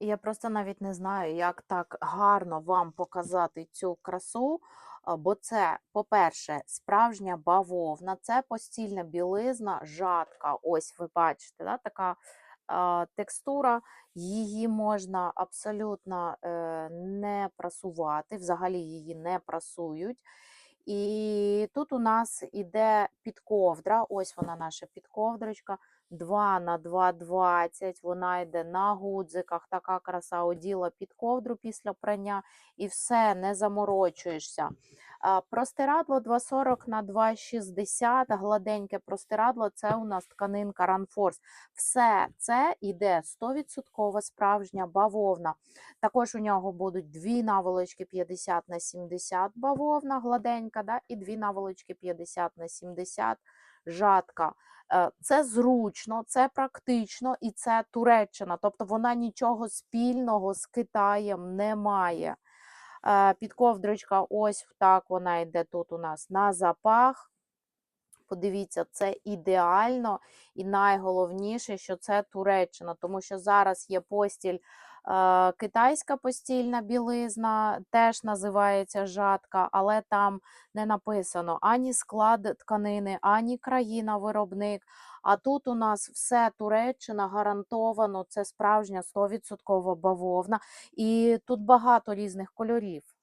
Я просто навіть не знаю, як так гарно вам показати цю красу. Бо це, по-перше, справжня бавовна, це постільна білизна, жатка. Ось ви бачите, да, така а, текстура. Її можна абсолютно е, не прасувати, взагалі її не прасують. І тут у нас іде підковдра, ось вона наша підковдрочка. 2 на 2,20, вона йде на гудзиках, така краса оділа під ковдру після прання, і все, не заморочуєшся. Простирадло 2,40 на 2,60, гладеньке простирадло, це у нас тканинка Ранфорс. Все це йде 100% справжня бавовна. Також у нього будуть дві наволочки 50 на 70 бавовна, гладенька, да, і дві наволочки 50 на 70 жатка. Е, Це зручно, це практично і це Туреччина. Тобто вона нічого спільного з Китаєм не має. Підковдрочка, ось так вона йде тут у нас на запах. Подивіться, це ідеально і найголовніше, що це Туреччина, тому що зараз є постіль е, китайська постільна білизна, теж називається жатка, але там не написано ані склад тканини, ані країна-виробник. А тут у нас все Туреччина гарантовано, це справжня 100% бавовна, і тут багато різних кольорів.